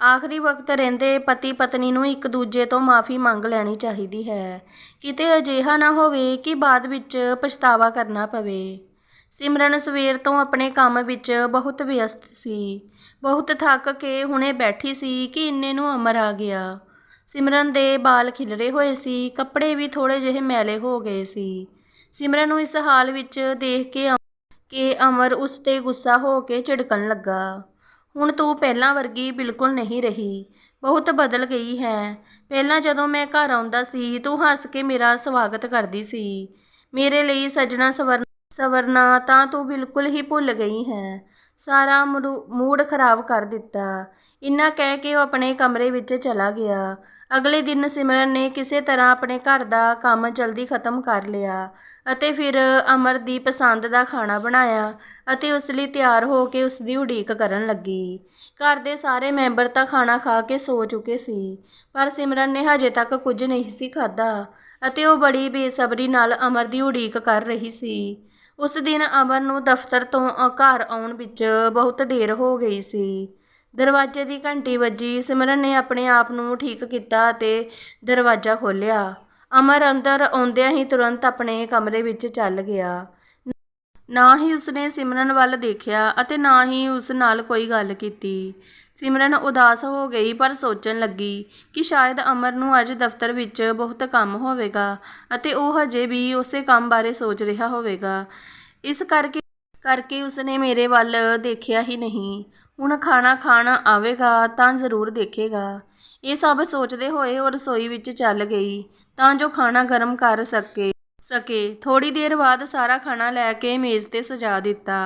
ਆਖਰੀ ਵਕਤ ਰਹਿੰਦੇ ਪਤੀ ਪਤਨੀ ਨੂੰ ਇੱਕ ਦੂਜੇ ਤੋਂ ਮਾਫੀ ਮੰਗ ਲੈਣੀ ਚਾਹੀਦੀ ਹੈ। ਕਿਤੇ ਅਜਿਹਾ ਨਾ ਹੋਵੇ ਕਿ ਬਾਅਦ ਵਿੱਚ ਪਛਤਾਵਾ ਕਰਨਾ ਪਵੇ। ਸਿਮਰਨ ਸਵੇਰ ਤੋਂ ਆਪਣੇ ਕੰਮ ਵਿੱਚ ਬਹੁਤ ਵਿਅਸਤ ਸੀ। ਬਹੁਤ ਥੱਕ ਕੇ ਹੁਣੇ ਬੈਠੀ ਸੀ ਕਿ ਇੰਨੇ ਨੂੰ ਅਮਰ ਆ ਗਿਆ। ਸਿਮਰਨ ਦੇ ਬਾਲ ਖਿਲਰੇ ਹੋਏ ਸੀ, ਕੱਪੜੇ ਵੀ ਥੋੜੇ ਜਿਹੇ ਮੈਲੇ ਹੋ ਗਏ ਸੀ। ਸਿਮਰਨ ਨੂੰ ਇਸ ਹਾਲ ਵਿੱਚ ਦੇਖ ਕੇ ਕਿ ਅਮਰ ਉਸ ਤੇ ਗੁੱਸਾ ਹੋ ਕੇ ਝਿੜਕਣ ਲੱਗਾ। ਹੁਣ ਤੂੰ ਪਹਿਲਾਂ ਵਰਗੀ ਬਿਲਕੁਲ ਨਹੀਂ ਰਹੀ। ਬਹੁਤ ਬਦਲ ਗਈ ਹੈ। ਪਹਿਲਾਂ ਜਦੋਂ ਮੈਂ ਘਰ ਆਉਂਦਾ ਸੀ, ਤੂੰ ਹੱਸ ਕੇ ਮੇਰਾ ਸਵਾਗਤ ਕਰਦੀ ਸੀ। ਮੇਰੇ ਲਈ ਸਜਣਾ ਸਵਰ, ਸਵਰਨਾ, ਤਾਂ ਤੂੰ ਬਿਲਕੁਲ ਹੀ ਭੁੱਲ ਗਈ ਹੈ। ਸਾਰਾ ਮਰੂ- ਮੂਡ ਖਰਾਬ ਕਰ ਦਿੱਤਾ। ਇੰਨਾ ਕਹਿ ਕੇ ਉਹ ਆਪਣੇ ਕਮਰੇ ਵਿੱਚ ਚਲਾ ਗਿਆ। ਅਗਲੇ ਦਿਨ ਸਿਮਰਨ ਨੇ ਕਿਸੇ ਤਰ੍ਹਾਂ ਆਪਣੇ ਘਰ ਦਾ ਕੰਮ ਜਲਦੀ ਖਤਮ ਕਰ ਲਿਆ। ਅਤੇ ਫਿਰ ਅਮਰ ਦੀ ਪਸੰਦ ਦਾ ਖਾਣਾ ਬਣਾਇਆ ਅਤੇ ਉਸ ਲਈ ਤਿਆਰ ਹੋ ਕੇ ਉਸ ਦੀ ਉਡੀਕ ਕਰਨ ਲੱਗੀ। ਘਰ ਦੇ ਸਾਰੇ ਮੈਂਬਰ ਤਾਂ ਖਾਣਾ ਖਾ ਕੇ ਸੋ ਚੁੱਕੇ ਸੀ, ਪਰ ਸਿਮਰਨ ਨੇ ਹਜੇ ਤੱਕ ਕੁਝ ਨਹੀਂ ਸੀ ਖਾਧਾ ਅਤੇ ਉਹ ਬੜੀ ਬੇਸਬਰੀ ਨਾਲ ਅਮਰ ਦੀ ਉਡੀਕ ਕਰ ਰਹੀ ਸੀ। ਉਸ ਦਿਨ ਅਮਰ ਨੂੰ ਦਫ਼ਤਰ ਤੋਂ ਘਰ ਆਉਣ ਵਿੱਚ ਬਹੁਤ ਦੇਰ ਹੋ ਗਈ ਸੀ। ਦਰਵਾਜ਼ੇ ਦੀ ਘੰਟੀ ਵੱਜੀ, ਸਿਮਰਨ ਨੇ ਆਪਣੇ ਆਪ ਨੂੰ ਠੀਕ ਕੀਤਾ ਅਤੇ ਦਰਵਾਜ਼ਾ ਖੋਲ੍ਹਿਆ। ਅਮਰ ਅੰਦਰ ਆਉਂਦਿਆਂ ਹੀ ਤੁਰੰਤ ਆਪਣੇ ਕਮਰੇ ਵਿੱਚ ਚੱਲ ਗਿਆ। ਨਾ ਹੀ ਉਸਨੇ ਸਿਮਰਨ ਵੱਲ ਦੇਖਿਆ ਅਤੇ ਨਾ ਹੀ ਉਸ ਨਾਲ ਕੋਈ ਗੱਲ ਕੀਤੀ। ਸਿਮਰਨ ਉਦਾਸ ਹੋ ਗਈ ਪਰ ਸੋਚਣ ਲੱਗੀ ਕਿ ਸ਼ਾਇਦ ਅਮਰ ਨੂੰ ਅੱਜ ਦਫ਼ਤਰ ਵਿੱਚ ਬਹੁਤ ਕੰਮ ਹੋਵੇਗਾ ਅਤੇ ਉਹ ਹਜੇ ਵੀ ਉਸੇ ਕੰਮ ਬਾਰੇ ਸੋਚ ਰਿਹਾ ਹੋਵੇਗਾ। ਇਸ ਕਰਕੇ ਕਰਕੇ ਉਸਨੇ ਮੇਰੇ ਵੱਲ ਦੇਖਿਆ ਹੀ ਨਹੀਂ। ਹੁਣ ਖਾਣਾ ਖਾਣ ਆਵੇਗਾ ਤਾਂ ਜ਼ਰੂਰ ਦੇਖੇਗਾ। ਇਹ ਸਭ ਸੋਚਦੇ ਹੋਏ ਉਹ ਰਸੋਈ ਵਿੱਚ ਚੱਲ ਗਈ ਤਾਂ ਜੋ ਖਾਣਾ ਗਰਮ ਕਰ ਸਕੇ ਸਕੇ। ਥੋੜੀ ਦੇਰ ਬਾਅਦ ਸਾਰਾ ਖਾਣਾ ਲੈ ਕੇ ਮੇਜ਼ ਤੇ ਸਜਾ ਦਿੱਤਾ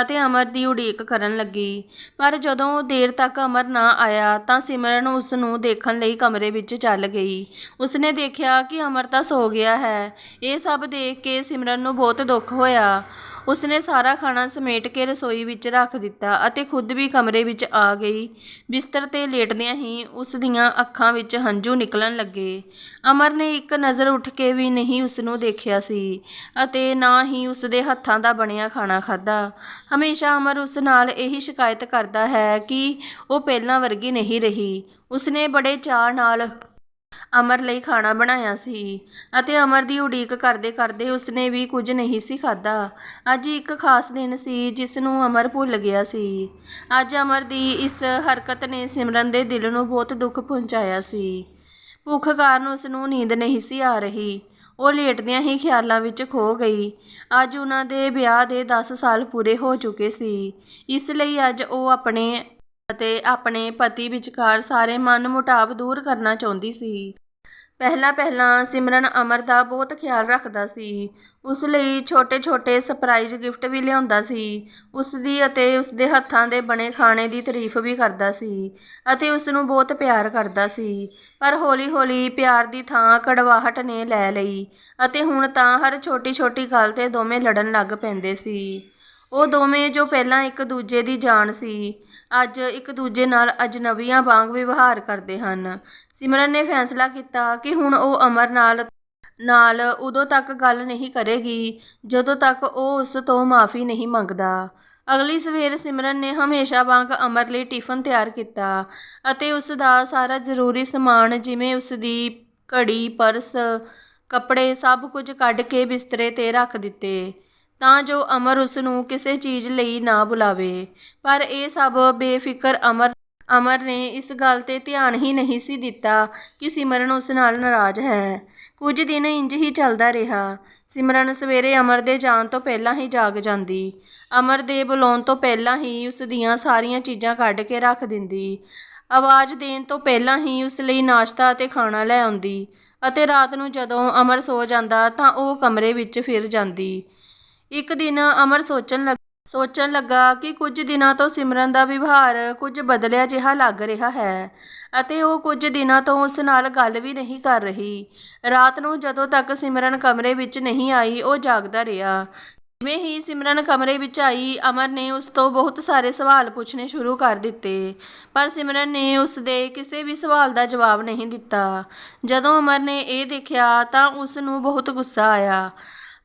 ਅਤੇ ਅਮਰ ਦੀ ਉਡੀਕ ਕਰਨ ਲੱਗੀ। ਪਰ ਜਦੋਂ ਦੇਰ ਤੱਕ ਅਮਰ ਨਾ ਆਇਆ ਤਾਂ ਸਿਮਰਨ ਉਸ ਨੂੰ ਦੇਖਣ ਲਈ ਕਮਰੇ ਵਿੱਚ ਚੱਲ ਗਈ। ਉਸਨੇ ਦੇਖਿਆ ਕਿ ਅਮਰ ਤਾਂ ਸੋ ਗਿਆ ਹੈ। ਇਹ ਸਭ ਦੇਖ ਕੇ ਸਿਮਰਨ ਨੂੰ ਬਹੁਤ ਦੁੱਖ ਹੋਇਆ। ਉਸਨੇ ਸਾਰਾ ਖਾਣਾ ਸਮੇਟ ਕੇ ਰਸੋਈ ਵਿੱਚ ਰੱਖ ਦਿੱਤਾ ਅਤੇ ਖੁਦ ਵੀ ਕਮਰੇ ਵਿੱਚ ਆ ਗਈ। ਬਿਸਤਰ ਤੇ ਲੇਟਦਿਆਂ ਹੀ ਉਸ ਦੀਆਂ ਅੱਖਾਂ ਵਿੱਚ ਹੰਝੂ ਨਿਕਲਣ ਲੱਗੇ। ਅਮਰ ਨੇ ਇੱਕ ਨਜ਼ਰ ਉੱਠ ਕੇ ਵੀ ਨਹੀਂ ਉਸ ਨੂੰ ਦੇਖਿਆ ਸੀ ਅਤੇ ਨਾ ਹੀ ਉਸ ਦੇ ਹੱਥਾਂ ਦਾ ਬਣਿਆ ਖਾਣਾ ਖਾਧਾ। ਹਮੇਸ਼ਾ ਅਮਰ ਉਸ ਨਾਲ ਇਹੀ ਸ਼ਿਕਾਇਤ ਕਰਦਾ ਹੈ ਕਿ ਉਹ ਪਹਿਲਾਂ ਵਰਗੀ ਨਹੀਂ ਰਹੀ। ਉਸਨੇ ਬੜੇ ਚਾਅ ਨਾਲ ਅਮਰ ਲਈ ਖਾਣਾ ਬਣਾਇਆ ਸੀ ਅਤੇ ਅਮਰ ਦੀ ਉਡੀਕ ਕਰਦੇ ਕਰਦੇ ਉਸਨੇ ਵੀ ਕੁਝ ਨਹੀਂ ਸੀ ਖਾਧਾ। ਅੱਜ ਇੱਕ ਖਾਸ ਦਿਨ ਸੀ ਜਿਸ ਨੂੰ ਅਮਰ ਭੁੱਲ ਗਿਆ ਸੀ। ਅੱਜ ਅਮਰ ਦੀ ਇਸ ਹਰਕਤ ਨੇ ਸਿਮਰਨ ਦੇ ਦਿਲ ਨੂੰ ਬਹੁਤ ਦੁੱਖ ਪਹੁੰਚਾਇਆ ਸੀ। ਭੁੱਖ ਕਾਰਨ ਉਸ ਨੂੰ ਨੀਂਦ ਨਹੀਂ ਸੀ ਆ ਰਹੀ। ਉਹ ਲੇਟਦਿਆਂ ਹੀ ਖਿਆਲਾਂ ਵਿੱਚ ਖੋ ਗਈ। ਅੱਜ ਉਹਨਾਂ ਦੇ ਵਿਆਹ ਦੇ 10 ਸਾਲ ਪੂਰੇ ਹੋ ਚੁੱਕੇ ਸੀ। ਇਸ ਲਈ ਅੱਜ ਉਹ ਆਪਣੇ ਅਤੇ ਆਪਣੇ ਪਤੀ ਵਿਚਕਾਰ ਸਾਰੇ ਮਨ ਮੁਟਾਵ ਦੂਰ ਕਰਨਾ ਚਾਹੁੰਦੀ ਸੀ। ਪਹਿਲਾਂ ਪਹਿਲਾਂ ਸਿਮਰਨ ਅਮਰ ਦਾ ਬਹੁਤ ਖਿਆਲ ਰੱਖਦਾ ਸੀ। ਉਸ ਲਈ ਛੋਟੇ-ਛੋਟੇ ਸਰਪ੍ਰਾਈਜ਼ ਗਿਫਟ ਵੀ ਲਿਆਉਂਦਾ ਸੀ। ਉਸ ਦੀ ਅਤੇ ਉਸ ਦੇ ਹੱਥਾਂ ਦੇ ਬਣੇ ਖਾਣੇ ਦੀ ਤਾਰੀਫ ਵੀ ਕਰਦਾ ਸੀ ਅਤੇ ਉਸ ਨੂੰ ਬਹੁਤ ਪਿਆਰ ਕਰਦਾ ਸੀ। ਪਰ ਹੌਲੀ-ਹੌਲੀ ਪਿਆਰ ਦੀ ਥਾਂ ਕੜਵਾਹਟ ਨੇ ਲੈ ਲਈ ਅਤੇ ਹੁਣ ਤਾਂ ਹਰ ਛੋਟੀ-ਛੋਟੀ ਗੱਲ ਤੇ ਦੋਵੇਂ ਲੜਨ ਲੱਗ ਪੈਂਦੇ ਸੀ। ਉਹ ਦੋਵੇਂ ਜੋ ਪਹਿਲਾਂ ਇੱਕ ਦੂਜੇ ਦੀ ਜਾਨ ਸੀ ਅੱਜ ਇੱਕ ਦੂਜੇ ਨਾਲ ਅਜਨਬੀਆਂ ਵਾਂਗ ਵਿਵਹਾਰ ਕਰਦੇ ਹਨ। ਸਿਮਰਨ ਨੇ ਫੈਸਲਾ ਕੀਤਾ ਕਿ ਹੁਣ ਉਹ ਅਮਰ ਨਾਲ ਨਾਲ ਉਦੋਂ ਤੱਕ ਗੱਲ ਨਹੀਂ ਕਰੇਗੀ, ਜਦੋਂ ਤੱਕ ਉਹ ਉਸ ਤੋਂ ਮਾਫੀ ਨਹੀਂ ਮੰਗਦਾ। ਅਗਲੀ ਸਵੇਰ ਸਿਮਰਨ ਨੇ ਹਮੇਸ਼ਾ ਵਾਂਗ ਅਮਰ ਲਈ ਟਿਫਨ ਤਿਆਰ ਕੀਤਾ ਅਤੇ ਉਸ ਦਾ ਸਾਰਾ ਜ਼ਰੂਰੀ ਸਮਾਨ ਜਿਵੇਂ ਉਸ ਦੀ ਘੜੀ, ਪਰਸ, ਕੱਪੜੇ ਸਭ ਕੁਝ ਕੱਢ ਕੇ ਬਿਸਤਰੇ ਤੇ ਰੱਖ ਦਿੱਤੇ। ਤਾਂ ਜੋ ਅਮਰ ਉਸ ਨੂੰ ਕਿਸੇ ਚੀਜ਼ ਲਈ ਨਾ ਬੁਲਾਵੇ। ਪਰ ਇਹ ਸਭ ਬੇਫਿਕਰ ਅਮਰ ਅਮਰ ਨੇ ਇਸ ਗੱਲ ਤੇ ਧਿਆਨ ਹੀ ਨਹੀਂ ਸੀ ਦਿੱਤਾ ਕਿ ਸਿਮਰਨ ਉਸ ਨਾਲ ਨਾਰਾਜ਼ ਹੈ। ਕੁਝ ਦਿਨ ਇੰਜ ਹੀ ਚੱਲਦਾ ਰਿਹਾ। ਸਿਮਰਨ ਸਵੇਰੇ ਅਮਰ ਦੇ ਜਾਣ ਤੋਂ ਪਹਿਲਾਂ ਹੀ ਜਾਗ ਜਾਂਦੀ। ਅਮਰ ਦੇ ਬੁਲਾਉਣ ਤੋਂ ਪਹਿਲਾਂ ਹੀ ਉਸ ਦੀਆਂ ਸਾਰੀਆਂ ਚੀਜ਼ਾਂ ਕੱਢ ਕੇ ਰੱਖ ਦਿੰਦੀ। ਆਵਾਜ਼ ਦੇਣ ਤੋਂ ਪਹਿਲਾਂ ਹੀ ਉਸ ਲਈ ਨਾਸ਼ਤਾ ਅਤੇ ਖਾਣਾ ਲੈ ਆਉਂਦੀ। ਅਤੇ ਰਾਤ ਨੂੰ ਜਦੋਂ ਅਮਰ ਸੋ ਜਾਂਦਾ ਤਾਂ ਉਹ ਕਮਰੇ ਵਿੱਚ ਫਿਰ ਜਾਂਦੀ। ਇੱਕ ਦਿਨ ਅਮਰ ਸੋਚਣ ਲੱਗ, ਸੋਚਣ ਲੱਗਾ ਕਿ ਕੁਝ ਦਿਨਾਂ ਤੋਂ ਸਿਮਰਨ ਦਾ ਵਿਵਹਾਰ ਕੁਝ ਬਦਲਿਆ ਜਿਹਾ ਲੱਗ ਰਿਹਾ ਹੈ ਅਤੇ ਉਹ ਕੁਝ ਦਿਨਾਂ ਤੋਂ ਉਸ ਨਾਲ ਗੱਲ ਵੀ ਨਹੀਂ ਕਰ ਰਹੀ। ਰਾਤ ਨੂੰ ਜਦੋਂ ਤੱਕ ਸਿਮਰਨ ਕਮਰੇ ਵਿੱਚ ਨਹੀਂ ਆਈ, ਉਹ ਜਾਗਦਾ ਰਿਹਾ। ਜਿਵੇਂ ਹੀ ਸਿਮਰਨ ਕਮਰੇ ਵਿੱਚ ਆਈ, ਅਮਰ ਨੇ ਉਸ ਤੋਂ ਬਹੁਤ ਸਾਰੇ ਸਵਾਲ ਪੁੱਛਣੇ ਸ਼ੁਰੂ ਕਰ ਦਿੱਤੇ। ਪਰ ਸਿਮਰਨ ਨੇ ਉਸ ਦੇ ਕਿਸੇ ਵੀ ਸਵਾਲ ਦਾ ਜਵਾਬ ਨਹੀਂ ਦਿੱਤਾ। ਜਦੋਂ ਅਮਰ ਨੇ ਇਹ ਦੇਖਿਆ ਤਾਂ ਉਸ ਨੂੰ ਬਹੁਤ ਗੁੱਸਾ ਆਇਆ।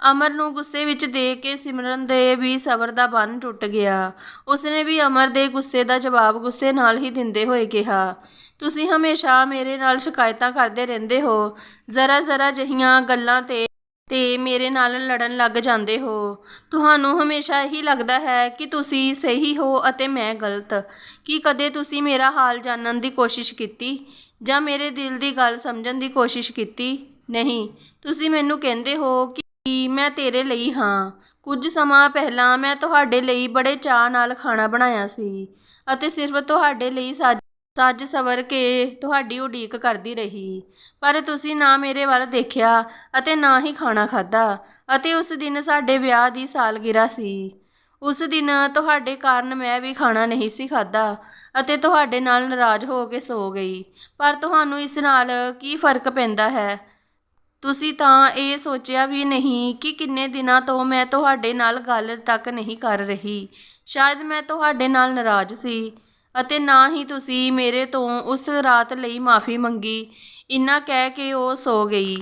ਅਮਰ ਨੂੰ ਗੁੱਸੇ ਵਿੱਚ ਦੇਖ ਕੇ ਸਿਮਰਨ ਦੇ ਵੀ ਸਬਰ ਦਾ ਬੰਨ ਟੁੱਟ ਗਿਆ। ਉਸਨੇ ਵੀ ਅਮਰ ਦੇ ਗੁੱਸੇ ਦਾ ਜਵਾਬ ਗੁੱਸੇ ਨਾਲ ਹੀ ਦਿੰਦੇ ਹੋਏ ਕਿਹਾ, ਤੁਸੀਂ ਹਮੇਸ਼ਾ ਮੇਰੇ ਨਾਲ ਸ਼ਿਕਾਇਤਾਂ ਕਰਦੇ ਰਹਿੰਦੇ ਹੋ। ਜ਼ਰਾ ਜ਼ਰਾ ਜਹੀਆਂ ਗੱਲਾਂ ਤੇ ਤੇ ਮੇਰੇ ਨਾਲ ਲੜਨ ਲੱਗ ਜਾਂਦੇ ਹੋ। ਤੁਹਾਨੂੰ ਹਮੇਸ਼ਾ ਇਹੀ ਲੱਗਦਾ ਹੈ ਕਿ ਤੁਸੀਂ ਸਹੀ ਹੋ ਅਤੇ ਮੈਂ ਗਲਤ। ਕੀ ਕਦੇ ਤੁਸੀਂ ਮੇਰਾ ਹਾਲ ਜਾਣਨ ਦੀ ਕੋਸ਼ਿਸ਼ ਕੀਤੀ? ਜਾਂ ਮੇਰੇ ਦਿਲ ਦੀ ਗੱਲ ਸਮਝਣ ਦੀ ਕੋਸ਼ਿਸ਼ ਕੀਤੀ? ਨਹੀਂ। ਤੁਸੀਂ ਮੈਨੂੰ ਕਹਿੰਦੇ ਹੋ ਕਿ ਮੈਂ ਤੇਰੇ ਲਈ ਹਾਂ। ਕੁਝ ਸਮਾਂ ਪਹਿਲਾਂ ਮੈਂ ਤੁਹਾਡੇ ਲਈ ਬੜੇ ਚਾਅ ਨਾਲ ਖਾਣਾ ਬਣਾਇਆ ਸੀ ਅਤੇ ਸਿਰਫ ਤੁਹਾਡੇ ਲਈ ਸਾਜ, ਸੱਜ ਸਵਰ ਕੇ ਤੁਹਾਡੀ ਉਡੀਕ ਕਰਦੀ ਰਹੀ। ਪਰ ਤੁਸੀਂ ਨਾ ਮੇਰੇ ਵੱਲ ਦੇਖਿਆ ਅਤੇ ਨਾ ਹੀ ਖਾਣਾ ਖਾਧਾ ਅਤੇ ਉਸ ਦਿਨ ਸਾਡੇ ਵਿਆਹ ਦੀ ਸਾਲਗਿਰਾ ਸੀ। ਉਸ ਦਿਨ ਤੁਹਾਡੇ ਕਾਰਨ ਮੈਂ ਵੀ ਖਾਣਾ ਨਹੀਂ ਸੀ ਖਾਧਾ ਅਤੇ ਤੁਹਾਡੇ ਨਾਲ ਨਾਰਾਜ਼ ਹੋ ਕੇ ਸੋ ਗਈ। ਪਰ ਤੁਹਾਨੂੰ ਇਸ ਨਾਲ ਕੀ ਫ਼ਰਕ ਪੈਂਦਾ ਹੈ? ਤੁਸੀਂ ਤਾਂ ਇਹ ਸੋਚਿਆ ਵੀ ਨਹੀਂ ਕਿ ਕਿੰਨੇ ਦਿਨਾਂ ਤੋਂ ਮੈਂ ਤੁਹਾਡੇ ਨਾਲ ਗੱਲ ਤੱਕ ਨਹੀਂ ਕਰ ਰਹੀ। ਸ਼ਾਇਦ ਮੈਂ ਤੁਹਾਡੇ ਨਾਲ ਨਾਰਾਜ਼ ਸੀ ਅਤੇ ਨਾ ਹੀ ਤੁਸੀਂ ਮੇਰੇ ਤੋਂ ਉਸ ਰਾਤ ਲਈ ਮਾਫੀ ਮੰਗੀ। ਇੰਨਾ ਕਹਿ ਕੇ ਉਹ ਸੋ ਗਈ।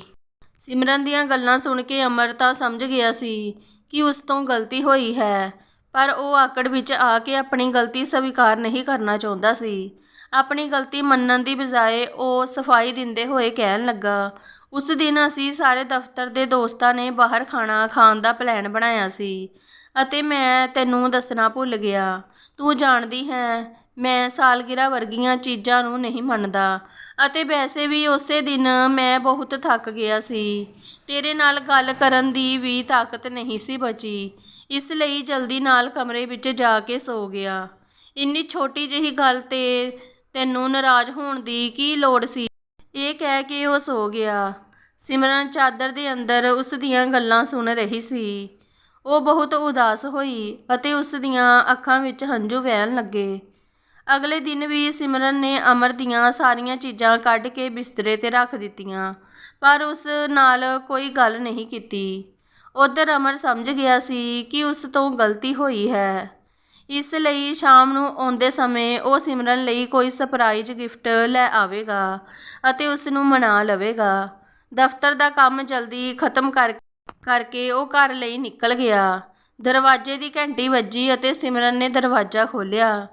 ਸਿਮਰਨ ਦੀਆਂ ਗੱਲਾਂ ਸੁਣ ਕੇ ਅਮਰ ਸਮਝ ਗਿਆ ਸੀ ਕਿ ਉਸ ਤੋਂ ਗਲਤੀ ਹੋਈ ਹੈ, ਪਰ ਉਹ ਆਕੜ ਵਿੱਚ ਆ ਕੇ ਆਪਣੀ ਗਲਤੀ ਸਵੀਕਾਰ ਨਹੀਂ ਕਰਨਾ ਚਾਹੁੰਦਾ ਸੀ। ਆਪਣੀ ਗਲਤੀ ਮੰਨਣ ਦੀ ਬਜਾਏ ਉਹ ਸਫ਼ਾਈ ਦਿੰਦੇ ਹੋਏ ਕਹਿਣ ਲੱਗਾ ਉਸ ਦਿਨ ਅਸੀਂ ਸਾਰੇ ਦਫ਼ਤਰ ਦੇ ਦੋਸਤਾਂ ਨੇ ਬਾਹਰ ਖਾਣਾ ਖਾਣ ਦਾ ਪਲਾਨ ਬਣਾਇਆ ਸੀ ਅਤੇ ਮੈਂ ਤੈਨੂੰ ਦੱਸਣਾ ਭੁੱਲ ਗਿਆ। ਤੂੰ ਜਾਣਦੀ ਹੈ, ਮੈਂ ਸਾਲਗਿਰਾ ਵਰਗੀਆਂ ਚੀਜ਼ਾਂ ਨੂੰ ਨਹੀਂ ਮੰਨਦਾ ਅਤੇ ਵੈਸੇ ਵੀ ਉਸੇ ਦਿਨ ਮੈਂ ਬਹੁਤ ਥੱਕ ਗਿਆ ਸੀ। ਤੇਰੇ ਨਾਲ ਗੱਲ ਕਰਨ ਦੀ ਵੀ ਤਾਕਤ ਨਹੀਂ ਸੀ ਬਚੀ। ਇਸ ਲਈ ਜਲਦੀ ਨਾਲ ਕਮਰੇ ਵਿੱਚ ਜਾ ਕੇ ਸੋ ਗਿਆ। ਇੰਨੀ ਛੋਟੀ ਜਿਹੀ ਗੱਲ ਤੇ ਤੈਨੂੰ ਨਾਰਾਜ਼ ਹੋਣ ਦੀ ਕੀ ਲੋੜ ਸੀ? ਇਹ ਕਹਿ ਕੇ ਉਹ ਸੋ ਗਿਆ। ਸਿਮਰਨ ਚਾਦਰ ਦੇ ਅੰਦਰ ਉਸ ਦੀਆਂ ਗੱਲਾਂ ਸੁਣ ਰਹੀ ਸੀ। ਉਹ ਬਹੁਤ ਉਦਾਸ ਹੋਈ ਅਤੇ ਉਸ ਦੀਆਂ ਅੱਖਾਂ ਵਿੱਚ ਹੰਝੂ ਵਹਿਣ ਲੱਗੇ। ਅਗਲੇ ਦਿਨ ਵੀ ਸਿਮਰਨ ਨੇ ਅਮਰ ਦੀਆਂ ਸਾਰੀਆਂ ਚੀਜ਼ਾਂ ਕੱਢ ਕੇ ਬਿਸਤਰੇ ਤੇ ਰੱਖ ਦਿੱਤੀਆਂ, ਪਰ ਉਸ ਨਾਲ ਕੋਈ ਗੱਲ ਨਹੀਂ ਕੀਤੀ। ਉਧਰ ਅਮਰ ਸਮਝ ਗਿਆ ਸੀ ਕਿ ਉਸ ਤੋਂ ਗਲਤੀ ਹੋਈ ਹੈ। ਇਸ ਲਈ ਸ਼ਾਮ ਨੂੰ ਆਉਂਦੇ ਸਮੇਂ ਉਹ ਸਿਮਰਨ ਲਈ ਕੋਈ ਸਰਪ੍ਰਾਈਜ਼ ਗਿਫਟ ਲੈ ਆਵੇਗਾ ਅਤੇ ਉਸ ਨੂੰ ਮਨਾ ਲਵੇਗਾ। ਦਫ਼ਤਰ ਦਾ ਕੰਮ ਜਲਦੀ ਖਤਮ ਕਰ, ਕਰਕੇ ਉਹ ਘਰ ਲਈ ਨਿਕਲ ਗਿਆ। ਦਰਵਾਜ਼ੇ ਦੀ ਘੰਟੀ ਵੱਜੀ ਅਤੇ ਸਿਮਰਨ ਨੇ ਦਰਵਾਜ਼ਾ ਖੋਲ੍ਹਿਆ।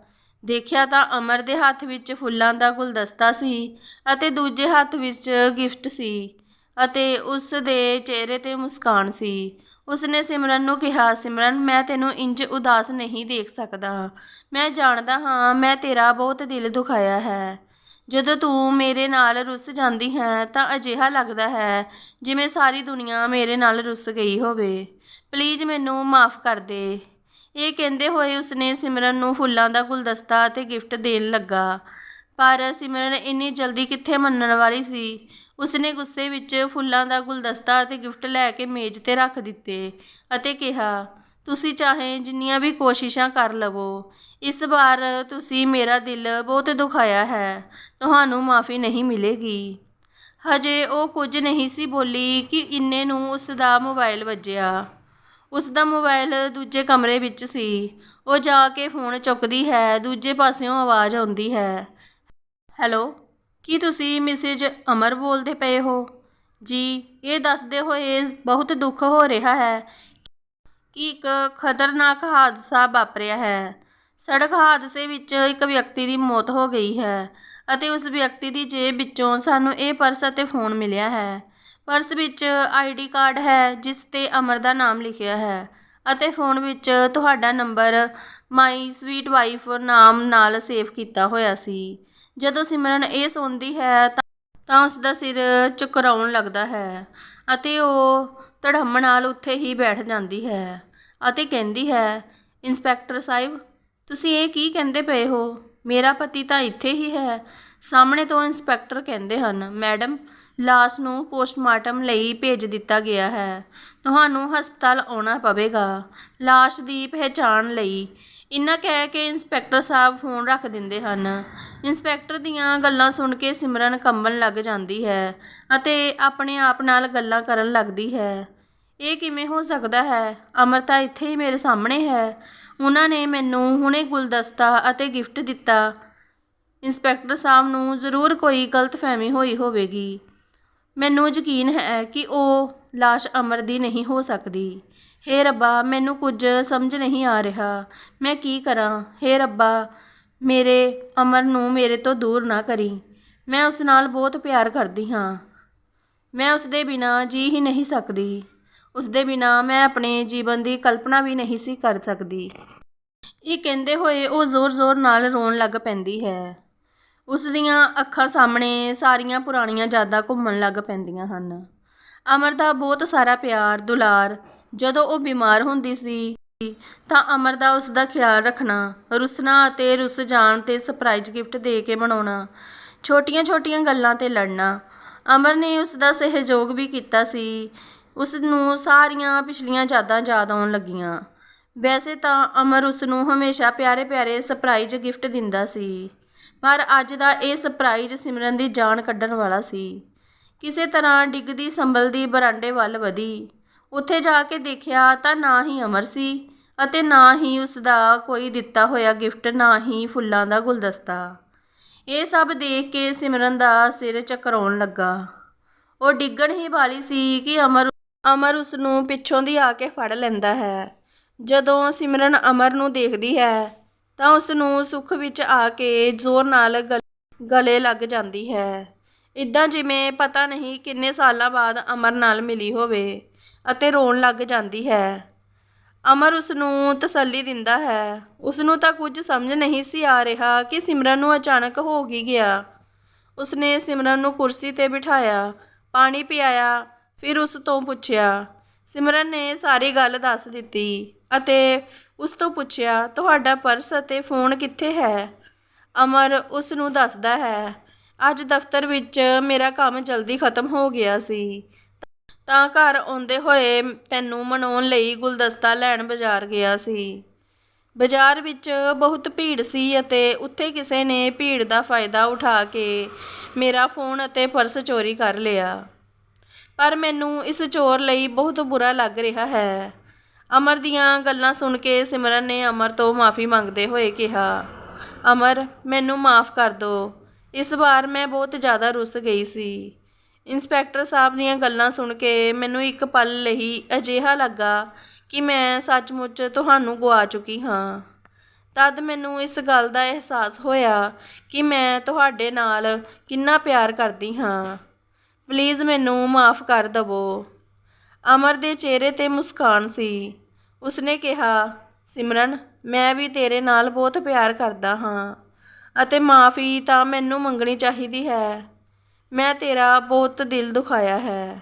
ਦੇਖਿਆ ਤਾਂ ਅਮਰ ਦੇ ਹੱਥ ਵਿੱਚ ਫੁੱਲਾਂ ਦਾ ਗੁਲਦਸਤਾ ਸੀ ਅਤੇ ਦੂਜੇ ਹੱਥ ਵਿੱਚ ਗਿਫਟ ਸੀ ਅਤੇ ਉਸ ਦੇ ਚਿਹਰੇ ਤੇ ਮੁਸਕਾਨ ਸੀ। ਉਸਨੇ ਸਿਮਰਨ ਨੂੰ ਕਿਹਾ, ਸਿਮਰਨ, ਮੈਂ ਤੈਨੂੰ ਇੰਜ ਉਦਾਸ ਨਹੀਂ ਦੇਖ ਸਕਦਾ। ਮੈਂ ਜਾਣਦਾ ਹਾਂ, ਮੈਂ ਤੇਰਾ ਬਹੁਤ ਦਿਲ ਦੁਖਾਇਆ ਹੈ। ਜਦੋਂ ਤੂੰ ਮੇਰੇ ਨਾਲ ਰੁੱਸ ਜਾਂਦੀ ਹੈ, ਤਾਂ ਅਜਿਹਾ ਲੱਗਦਾ ਹੈ ਜਿਵੇਂ ਸਾਰੀ ਦੁਨੀਆ ਮੇਰੇ ਨਾਲ ਰੁੱਸ ਗਈ ਹੋਵੇ। ਪਲੀਜ਼ ਮੈਨੂੰ ਮਾਫ ਕਰ ਦੇ। ਇਹ ਕਹਿੰਦੇ ਹੋਏ ਉਸਨੇ ਸਿਮਰਨ ਨੂੰ ਫੁੱਲਾਂ ਦਾ ਗੁਲਦਸਤਾ ਅਤੇ ਗਿਫਟ ਦੇਣ ਲੱਗਾ। ਪਰ ਸਿਮਰਨ ਇੰਨੀ ਜਲਦੀ ਕਿੱਥੇ ਮੰਨਣ ਵਾਲੀ ਸੀ? ਉਸਨੇ ਗੁੱਸੇ ਵਿੱਚ ਫੁੱਲਾਂ ਦਾ ਗੁਲਦਸਤਾ ਅਤੇ ਗਿਫਟ ਲੈ ਕੇ ਮੇਜ਼ ਤੇ ਰੱਖ ਦਿੱਤੇ ਅਤੇ ਕਿਹਾ, ਤੁਸੀਂ ਚਾਹੇ ਜਿੰਨੀਆਂ ਵੀ ਕੋਸ਼ਿਸ਼ਾਂ ਕਰ ਲਵੋ ਇਸ ਵਾਰ ਤੁਸੀਂ ਮੇਰਾ ਦਿਲ ਬਹੁਤ ਦੁਖਾਇਆ ਹੈ। ਤੁਹਾਨੂੰ ਮਾਫੀ ਨਹੀਂ ਮਿਲੇਗੀ। ਹਜੇ ਉਹ ਕੁਝ ਨਹੀਂ ਸੀ ਬੋਲੀ ਕਿ ਇੰਨੇ ਨੂੰ ਉਸ ਦਾ ਮੋਬਾਈਲ ਵੱਜਿਆ। ਉਸ ਦਾ ਮੋਬਾਈਲ ਦੂਜੇ ਕਮਰੇ ਵਿੱਚ ਸੀ। ਉਹ ਜਾ ਕੇ ਫੋਨ ਚੁੱਕਦੀ ਹੈ। ਦੂਜੇ ਪਾਸਿਓਂ ਆਵਾਜ਼ ਆਉਂਦੀ ਹੈ। ਹੈਲੋ, ਕੀ ਤੁਸੀਂ ਮਿਸਿਜ ਅਮਰ ਬੋਲਦੇ ਪਏ ਹੋ? ਜੀ, ਇਹ ਦੱਸਦੇ ਹੋਏ ਬਹੁਤ ਦੁੱਖ ਹੋ ਰਿਹਾ ਹੈ ਕਿ ਇੱਕ ਖਤਰਨਾਕ ਹਾਦਸਾ ਵਾਪਰਿਆ ਹੈ। ਸੜਕ ਹਾਦਸੇ ਵਿੱਚ ਇੱਕ ਵਿਅਕਤੀ ਦੀ ਮੌਤ ਹੋ ਗਈ ਹੈ ਅਤੇ ਉਸ ਵਿਅਕਤੀ ਦੀ ਜੇਬ ਵਿੱਚੋਂ ਸਾਨੂੰ ਇਹ ਪਰਸ ਅਤੇ ਫੋਨ ਮਿਲਿਆ ਹੈ। ਪਰਸ ਵਿੱਚ ਆਈਡੀ ਕਾਰਡ ਹੈ, ਜਿਸ ਤੇ ਅਮਰ ਦਾ ਨਾਮ ਲਿਖਿਆ ਹੈ ਅਤੇ ਫੋਨ ਵਿੱਚ ਤੁਹਾਡਾ ਨੰਬਰ ਮਾਈ ਸਵੀਟ ਵਾਈਫ ਨਾਮ ਨਾਲ ਸੇਵ ਕੀਤਾ ਹੋਇਆ ਸੀ। ਜਦੋਂ ਸਿਮਰਨ ਇਹ ਸੁਣਦੀ ਹੈ ਤਾਂ ਉਸ ਦਾ ਸਿਰ ਚੁਕਰਾਉਣ ਲੱਗਦਾ ਹੈ ਅਤੇ ਉਹ ਧੜਮ ਨਾਲ ਉੱਥੇ ਹੀ ਬੈਠ ਜਾਂਦੀ ਹੈ ਅਤੇ ਕਹਿੰਦੀ ਹੈ, ਇੰਸਪੈਕਟਰ ਸਾਹਿਬ ਤੁਸੀਂ ਇਹ ਕੀ ਕਹਿੰਦੇ ਪਏ ਹੋ? ਮੇਰਾ ਪਤੀ ਤਾਂ ਇੱਥੇ ਹੀ ਹੈ। ਸਾਹਮਣੇ ਤੋਂ ਇੰਸਪੈਕਟਰ ਕਹਿੰਦੇ ਹਨ, ਮੈਡਮ, ਲਾਸ਼ ਨੂੰ ਪੋਸਟਮਾਰਟਮ ਲਈ ਭੇਜ ਦਿੱਤਾ ਗਿਆ ਹੈ। ਤੁਹਾਨੂੰ ਹਸਪਤਾਲ ਆਉਣਾ ਪਵੇਗਾ। ਲਾਸ਼ ਦੀ ਪਹਿਚਾਣ ਲਈ। ਇੰਨਾ ਕਹਿ ਕੇ ਇੰਸਪੈਕਟਰ ਸਾਹਿਬ ਫੋਨ ਰੱਖ ਦਿੰਦੇ ਹਨ। ਇੰਸਪੈਕਟਰ ਦੀਆਂ ਗੱਲਾਂ ਸੁਣ ਕੇ ਸਿਮਰਨ ਕੰਬਣ ਲੱਗ ਜਾਂਦੀ ਹੈ ਅਤੇ ਆਪਣੇ ਆਪ ਨਾਲ ਗੱਲਾਂ ਕਰਨ ਲੱਗਦੀ ਹੈ। ਇਹ ਕਿਵੇਂ ਹੋ ਸਕਦਾ ਹੈ? ਅਮਰਤਾ ਇੱਥੇ ਹੀ ਮੇਰੇ ਸਾਹਮਣੇ ਹੈ। ਉਹਨਾਂ ਨੇ ਮੈਨੂੰ ਹੁਣੇ ਗੁਲਦਸਤਾ ਅਤੇ ਗਿਫਟ ਦਿੱਤਾ। ਇੰਸਪੈਕਟਰ ਸਾਹਿਬ ਨੂੰ ਜ਼ਰੂਰ ਕੋਈ ਗਲਤਫਹਿਮੀ ਹੋਈ ਹੋਵੇਗੀ। ਮੈਨੂੰ ਯਕੀਨ ਹੈ ਕਿ ਉਹ ਲਾਸ਼ ਅਮਰ ਦੀ ਨਹੀਂ ਹੋ ਸਕਦੀ। ਹੇ ਰੱਬਾ, ਮੈਨੂੰ ਕੁਝ ਸਮਝ ਨਹੀਂ ਆ ਰਿਹਾ। ਮੈਂ ਕੀ ਕਰਾਂ? ਹੇ ਰੱਬਾ, ਮੇਰੇ ਅਮਰ ਨੂੰ ਮੇਰੇ ਤੋਂ ਦੂਰ ਨਾ ਕਰੀ। ਮੈਂ ਉਸ ਨਾਲ ਬਹੁਤ ਪਿਆਰ ਕਰਦੀ ਹਾਂ। ਮੈਂ ਉਸ ਦੇ ਬਿਨਾਂ ਜੀ ਹੀ ਨਹੀਂ ਸਕਦੀ। ਉਸ ਦੇ ਬਿਨਾਂ ਮੈਂ ਆਪਣੇ ਜੀਵਨ ਦੀ ਕਲਪਨਾ ਵੀ ਨਹੀਂ ਸੀ ਕਰ ਸਕਦੀ। ਇਹ ਕਹਿੰਦੇ ਹੋਏ ਉਹ ਜ਼ੋਰ-ਜ਼ੋਰ ਨਾਲ ਰੋਣ ਲੱਗ ਪੈਂਦੀ ਹੈ। ਉਸ ਦੀਆਂ ਅੱਖਾਂ ਸਾਹਮਣੇ ਸਾਰੀਆਂ ਪੁਰਾਣੀਆਂ ਯਾਦਾਂ ਘੁੰਮਣ ਲੱਗ ਪੈਂਦੀਆਂ ਹਨ। ਅਮਰ ਦਾ ਬਹੁਤ ਸਾਰਾ ਪਿਆਰ, ਦੁਲਾਰ, ਜਦੋਂ ਉਹ ਬਿਮਾਰ ਹੁੰਦੀ ਸੀ, ਤਾਂ ਅਮਰ ਦਾ ਉਸ ਦਾ ਖਿਆਲ ਰੱਖਣਾ, ਰੁੱਸਣਾ ਅਤੇ ਰੁਸ ਜਾਣ ਤੇ ਸਰਪ੍ਰਾਈਜ਼ ਗਿਫਟ ਦੇ ਕੇ ਬਣਾਉਣਾ, ਛੋਟੀਆਂ-ਛੋਟੀਆਂ ਗੱਲਾਂ ਤੇ ਲੜਨਾ, ਅਮਰ ਨੇ ਉਸ ਦਾ ਸਹਿਯੋਗ ਵੀ ਕੀਤਾ ਸੀ। ਉਸ ਨੂੰ ਸਾਰੀਆਂ ਪਿਛਲੀਆਂ ਯਾਦਾਂ ਯਾਦ ਆਉਣ ਲੱਗੀਆਂ। ਵੈਸੇ ਤਾਂ ਅਮਰ ਉਸ ਨੂੰ ਹਮੇਸ਼ਾ ਪਿਆਰੇ-ਪਿਆਰੇ ਸਰਪ੍ਰਾਈਜ਼ ਗਿਫਟ ਦਿੰਦਾ ਸੀ। ਪਰ ਅੱਜ ਦਾ ਇਹ ਸਰਪ੍ਰਾਈਜ਼ ਸਿਮਰਨ ਦੀ ਜਾਨ ਕੱਢਣ ਵਾਲਾ ਸੀ। ਕਿਸੇ ਤਰ੍ਹਾਂ ਡਿੱਗਦੀ, ਸੰਭਲਦੀ, ਬਰਾਂਡੇ ਵੱਲ ਵਧੀ। ਉੱਥੇ ਜਾ ਕੇ ਦੇਖਿਆ ਤਾਂ ਨਾ ਹੀ ਅਮਰ ਸੀ ਅਤੇ ਨਾ ਹੀ ਉਸ ਦਾ ਕੋਈ ਦਿੱਤਾ ਹੋਇਆ ਗਿਫਟ ਨਾ ਹੀ ਫੁੱਲਾਂ ਦਾ ਗੁਲਦਸਤਾ। ਇਹ ਸਭ ਦੇਖ ਕੇ ਸਿਮਰਨ ਦਾ ਸਿਰ ਚੱਕਰਾਉਣ ਲੱਗਾ। ਉਹ ਡਿੱਗਣ ਹੀ ਵਾਲੀ ਸੀ ਕਿ ਅਮਰ ਅਮਰ ਉਸ ਨੂੰ ਪਿੱਛੋਂ ਦੀ ਆ ਕੇ ਫੜ ਲੈਂਦਾ ਹੈ। ਜਦੋਂ ਸਿਮਰਨ ਅਮਰ ਨੂੰ ਦੇਖਦੀ ਹੈ, ਤਾਂ ਉਸ ਨੂੰ ਸੁੱਖ ਵਿੱਚ ਆ ਕੇ ਜ਼ੋਰ ਨਾਲ ਗਲ- ਗਲੇ ਲੱਗ ਜਾਂਦੀ ਹੈ। ਇਦਾਂ ਜਿਵੇਂ ਪਤਾ ਨਹੀਂ ਕਿੰਨੇ ਸਾਲਾਂ ਬਾਅਦ ਅਮਰ ਨਾਲ ਮਿਲੀ ਹੋਵੇ ਅਤੇ ਰੋਣ ਲੱਗ ਜਾਂਦੀ ਹੈ। ਅਮਰ ਉਸ ਨੂੰ ਤਸੱਲੀ ਦਿੰਦਾ ਹੈ। ਉਸ ਨੂੰ ਤਾਂ ਕੁਝ ਸਮਝ ਨਹੀਂ ਸੀ ਆ ਰਿਹਾ ਕਿ ਸਿਮਰਨ ਨੂੰ ਅਚਾਨਕ ਹੋ ਕੀ ਗਿਆ। ਉਸਨੇ ਸਿਮਰਨ ਨੂੰ ਕੁਰਸੀ ਤੇ ਬਿਠਾਇਆ, ਪਾਣੀ ਪਿਆਇਆ ਫਿਰ ਉਸ ਤੋਂ ਪੁੱਛਿਆ, ਸਿਮਰਨ ਨੇ ਸਾਰੀ ਗੱਲ ਦੱਸ ਦਿੱਤੀ ਅਤੇ ਉਸ ਤੋਂ ਪੁੱਛਿਆ, ਤੁਹਾਡਾ ਪਰਸ ਅਤੇ ਫੋਨ ਕਿੱਥੇ ਹੈ? ਅਮਰ ਉਸ ਨੂੰ ਦੱਸਦਾ ਹੈ, ਅੱਜ ਦਫ਼ਤਰ ਵਿੱਚ ਮੇਰਾ ਕੰਮ ਜਲਦੀ ਖਤਮ ਹੋ ਗਿਆ ਸੀ। ਤਾਂ ਘਰ ਆਉਂਦੇ ਹੋਏ ਤੈਨੂੰ ਮਨਾਉਣ ਲਈ ਗੁਲਦਸਤਾ ਲੈਣ ਬਾਜ਼ਾਰ ਗਿਆ ਸੀ। ਬਾਜ਼ਾਰ ਵਿੱਚ ਬਹੁਤ ਭੀੜ ਸੀ ਅਤੇ ਉੱਥੇ ਕਿਸੇ ਨੇ ਭੀੜ ਦਾ ਫਾਇਦਾ ਉਠਾ ਕੇ ਮੇਰਾ ਫੋਨ ਅਤੇ ਪਰਸ ਚੋਰੀ ਕਰ ਲਿਆ। ਪਰ ਮੈਨੂੰ ਇਸ ਚੋਰ ਲਈ ਬਹੁਤ ਬੁਰਾ ਲੱਗ ਰਿਹਾ ਹੈ। ਅਮਰ ਦੀਆਂ ਗੱਲਾਂ ਸੁਣ ਕੇ ਸਿਮਰਨ ਨੇ ਅਮਰ ਤੋਂ ਮਾਫੀ ਮੰਗਦੇ ਹੋਏ ਕਿਹਾ, ਅਮਰ, ਮੈਨੂੰ ਮਾਫ ਕਰ ਦਿਓ ਇਸ ਵਾਰ ਮੈਂ ਬਹੁਤ ਜ਼ਿਆਦਾ ਰੁੱਸ ਗਈ ਸੀ। ਇੰਸਪੈਕਟਰ ਸਾਹਿਬ ਦੀਆਂ ਗੱਲਾਂ ਸੁਣ ਕੇ ਮੈਨੂੰ ਇੱਕ ਪਲ ਲਈ ਅਜਿਹਾ ਲੱਗਾ ਕਿ ਮੈਂ ਸੱਚਮੁੱਚ ਤੁਹਾਨੂੰ ਗਵਾ ਚੁੱਕੀ ਹਾਂ। ਤਦ ਮੈਨੂੰ ਇਸ ਗੱਲ ਦਾ ਅਹਿਸਾਸ ਹੋਇਆ ਕਿ ਮੈਂ ਤੁਹਾਡੇ ਨਾਲ ਕਿੰਨਾ ਪਿਆਰ ਕਰਦੀ ਹਾਂ। ਪਲੀਜ਼ ਮੈਨੂੰ ਮਾਫ ਕਰ ਦਵੋ। ਅਮਰ ਦੇ ਚਿਹਰੇ ਤੇ ਮੁਸਕਾਨ ਸੀ। ਉਸਨੇ ਕਿਹਾ, ਸਿਮਰਨ, ਮੈਂ ਵੀ ਤੇਰੇ ਨਾਲ ਬਹੁਤ ਪਿਆਰ ਕਰਦਾ ਹਾਂ ਅਤੇ ਮਾਫੀ ਤਾਂ ਮੈਨੂੰ ਮੰਗਣੀ ਚਾਹੀਦੀ ਹੈ। ਮੈਂ ਤੇਰਾ ਬਹੁਤ ਦਿਲ ਦੁਖਾਇਆ ਹੈ।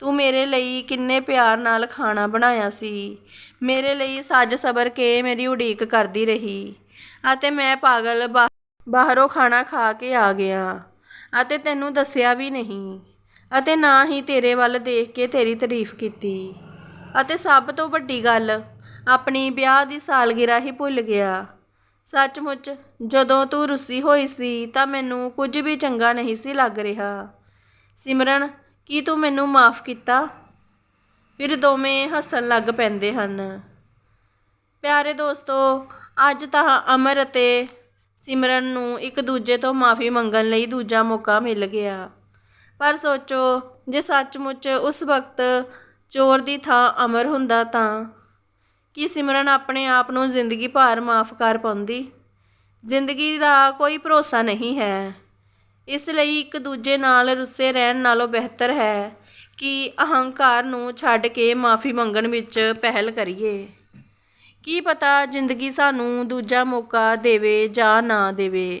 ਤੂੰ ਮੇਰੇ ਲਈ ਕਿੰਨੇ ਪਿਆਰ ਨਾਲ ਖਾਣਾ ਬਣਾਇਆ ਸੀ। ਮੇਰੇ ਲਈ ਸੱਜ ਸਬਰ ਕੇ ਮੇਰੀ ਉਡੀਕ ਕਰਦੀ ਰਹੀ ਅਤੇ ਮੈਂ ਪਾਗਲ ਬਾ- ਬਾਹਰੋਂ ਖਾਣਾ ਖਾ ਕੇ ਆ ਗਿਆ ਅਤੇ ਤੈਨੂੰ ਦੱਸਿਆ ਵੀ ਨਹੀਂ। ਅਤੇ ਨਾ ਹੀ ਤੇਰੇ ਵੱਲ ਦੇਖ ਕੇ ਤੇਰੀ ਤਾਰੀਫ ਕੀਤੀ। ਅਤੇ ਸਭ ਤੋਂ ਵੱਡੀ ਗੱਲ, ਆਪਣੀ ਵਿਆਹ ਦੀ ਸਾਲਗਿਰਾ ਹੀ ਭੁੱਲ ਗਿਆ। ਸੱਚਮੁੱਚ, ਜਦੋਂ ਤੂੰ ਰੁੱਸੀ ਹੋਈ ਸੀ, ਤਾਂ ਮੈਨੂੰ ਕੁਝ ਵੀ ਚੰਗਾ ਨਹੀਂ ਸੀ ਲੱਗ ਰਿਹਾ। ਸਿਮਰਨ, ਕੀ ਤੂੰ ਮੈਨੂੰ ਮਾਫ ਕੀਤਾ? ਫਿਰ ਦੋਵੇਂ ਹੱਸਣ ਲੱਗ ਪੈਂਦੇ ਹਨ। ਪਿਆਰੇ ਦੋਸਤੋ, ਅੱਜ ਤਾਂ ਅਮਰ ਅਤੇ ਸਿਮਰਨ ਨੂੰ ਇੱਕ ਦੂਜੇ ਤੋਂ ਮਾਫੀ ਮੰਗਣ ਲਈ ਦੂਜਾ ਮੌਕਾ ਮਿਲ ਗਿਆ। ਪਰ ਸੋਚੋ, ਜੇ ਸੱਚਮੁੱਚ ਉਸ ਵਕਤ ਚੋਰ ਦੀ ਥਾਂ ਅਮਰ ਹੁੰਦਾ ਤਾਂ ਕੀ ਸਿਮਰਨ ਆਪਣੇ ਆਪ ਨੂੰ ਜ਼ਿੰਦਗੀ ਭਰ ਮਾਫ ਕਰ ਪਾਉਂਦੀ? ਜ਼ਿੰਦਗੀ ਦਾ ਕੋਈ ਭਰੋਸਾ ਨਹੀਂ ਹੈ। ਇਸ ਲਈ ਇੱਕ ਦੂਜੇ ਨਾਲ ਰੁੱਸੇ ਰਹਿਣ ਨਾਲੋਂ ਬਿਹਤਰ ਹੈ ਕਿ ਅਹੰਕਾਰ ਨੂੰ ਛੱਡ ਕੇ ਮਾਫੀ ਮੰਗਣ ਵਿੱਚ ਪਹਿਲ ਕਰੀਏ। ਕੀ ਪਤਾ ਜ਼ਿੰਦਗੀ ਸਾਨੂੰ ਦੂਜਾ ਮੌਕਾ ਦੇਵੇ ਜਾਂ ਨਾ ਦੇਵੇ।